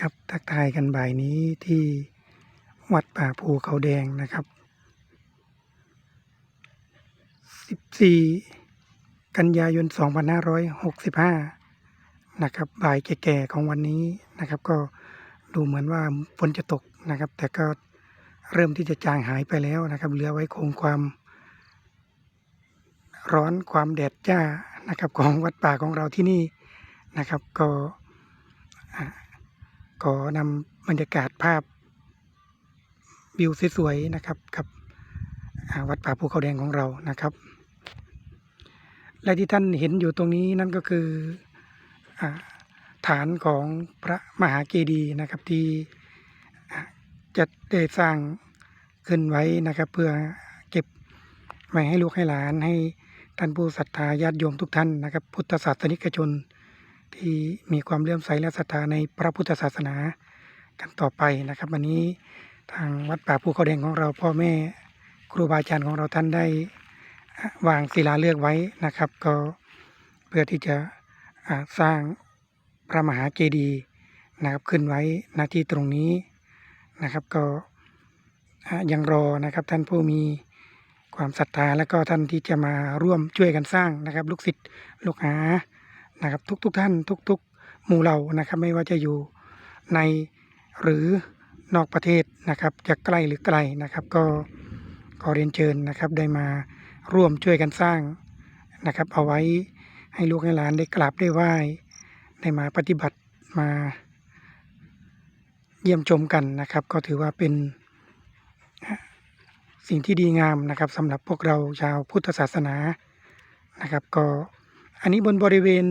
ครับทักทายกันบ่ายนี้ที่วัดป่าภูเขาแดงนะครับ 14 กันยายน 2565 นะครับบ่ายแก่ๆของวันนี้นะครับ ก็ดูเหมือนว่าฝนจะตกนะครับ แต่ก็เริ่มที่จะจางหายไปแล้วนะครับ เหลือไว้คงความร้อนความแดดจ้านะครับของวัดป่าของเราที่นี่นะครับ ก็ ขอนำบรรยากาศภาพวิวสวยๆนะครับกับวัดป่าภูเขาแดงของเรานะครับ และที่ท่านเห็นอยู่ตรงนี้นั่นก็คืออฐานของพระมหาเจดีย์นะครับที่จะได้สร้างขึ้นไว้นะครับ เพื่อเก็บไว้ให้ลูกให้หลานให้ท่านผู้ศรัทธาญาติโยมทุกท่านนะครับ พุทธศาสนิกชน ที่มีความเลื่อมใสและศรัทธาในพระพุทธศาสนากันต่อไปนะครับ วันนี้ทางวัดป่าภูเขาแดงของเราพ่อแม่ครูบาอาจารย์ของเราท่านได้วางศิลาฤกษ์ไว้นะครับ ก็เพื่อที่จะสร้างพระมหาเจดีย์นะครับขึ้นไว้ณที่ตรงนี้นะครับก็ยังรอนะครับท่านผู้มีความศรัทธาและก็ท่านที่จะมาร่วมช่วยกันสร้างนะครับ ลูกศิษย์ลูกหา นะครับ ทุกๆทท่านทุก ๆ หมู่เหล่านะครับ ไม่ว่าจะอยู่ในหรือนอกประเทศนะครับ จะใกล้หรือไกลนะครับ ก็ขอเรียนเชิญนะครับ ได้มาร่วมช่วยกันสร้างนะครับ เอาไว้ให้ลูกให้หลานได้กราบได้ไหว้ได้มาปฏิบัติมาเยี่ยมชมกันนะครับ ก็ถือว่าเป็นสิ่งที่ดีงามนะครับสำหรับพวกเราชาวพุทธศาสนานะครับ ก็ อันนี้บนบริเวณ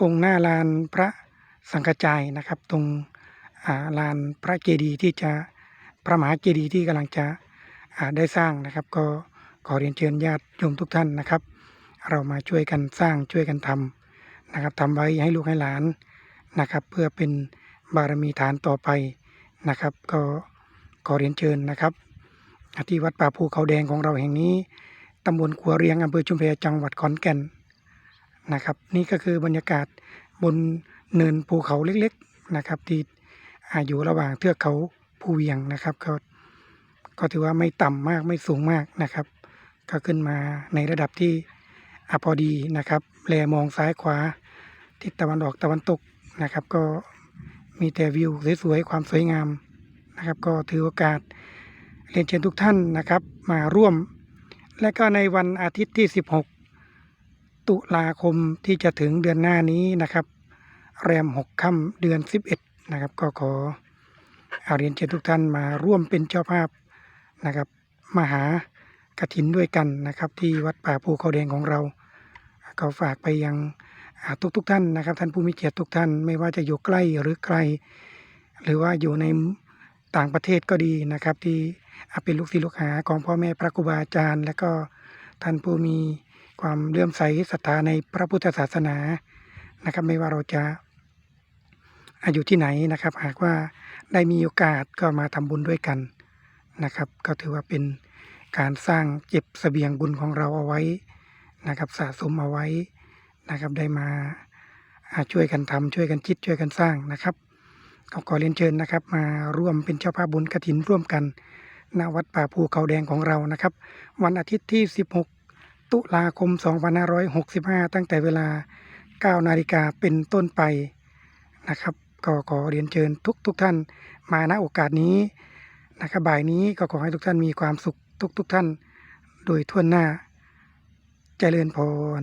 องค์หน้าลานพระสังฆจายนะครับ ตรงาลานพระเจดีย์ที่จะพระมหาเจดีย์ที่กำลังจะได้สร้างนะครับ ก็ขอเรียนเชิญญาติโยมทุกท่านนะครับ เรามาช่วยกันสร้างช่วยกันทำนะครับทำไว้ให้ลูกให้หลานนะครับ เพื่อเป็นบารมีฐานต่อไปนะครับ ก็ขอเรียนเชิญนะครับที่วัดป่าภูเขาแดงของเราแห่งนี้ตำบลขัวเรียงอำเภอชุมแพจังหวัดขอนแก่น นะครับ นี่ก็คือบรรยากาศบนเนินภูเขาเล็กๆนะครับ ที่อยู่ระหว่างเทือกเขาภูเวียงนะครับก็ก็ถือว่าไม่ต่ำมากไม่สูงมากนะครับ ก็ขึ้นมาในระดับที่อพอดีนะครับ แลมองซ้ายขวาทิศตะวันออกตะวันตกนะครับ ก็มีแต่วิวสวยๆความสวยงามนะครับ ก็ถือโอกาสเรียนเชิญทุกท่านนะครับ มาร่วม และก็ในวันอาทิตย์ที่ 16 ตุลาคมที่จะถึงเดือนหน้านี้นะครับ แรม6ค่ำเดือน11นะครับ ก็ขอเอาเรียนเชิญทุกท่านมาร่วมเป็นเจ้าภาพนะครับ มหากฐินด้วยกันนะครับ ที่วัดป่าภูเขาแดงของเรา ก็ฝากไปยังทุกๆทท่านนะครับ ท่านผู้มีเกียรติทุกท่านไม่ว่าจะอยู่ใกล้หรือไกล หรือว่าอยู่ในต่างประเทศก็ดีนะครับ ที่เป็นลูกศิษย์ลูกหาของพ่อแม่พระครูบาอาจารย์ และก็ท่านผู้มี ความเลื่อมใสศรัทธาในพระพุทธศาสนานะครับ ไม่ว่าเราจะอายู่ที่ไหนนะครับ หากว่าได้มีโอกาสก็มาทำบุญด้วยกันนะครับ ก็ถือว่าเป็นการสร้างเจ็บเสบียงบุญของเราเอาไว้นะครับ สะสมเอาไว้นะครับ ได้มาช่วยกันทำช่วยกันคิดช่วยกันสร้างนะครับก็ขอเรียนเชิญนะครับ มาร่วมเป็นเจ้าภาพบุญกฐินร่วมกันณวัดป่าภูเขาแดงของเรานะครับ วันอาทิตย์ที่ 16 ตุลาคม 2565 ตั้งแต่เวลา 9 นาฬิกาเป็นต้นไปนะครับ ก็ขอเรียนเชิญทุกทุกท่านมาณโอกาสนี้นะครับบ่ายนี้ก็ขอให้ทุกท่านมีความสุขทุกทุกท่าน โดยทั่วหน้าเจริญพร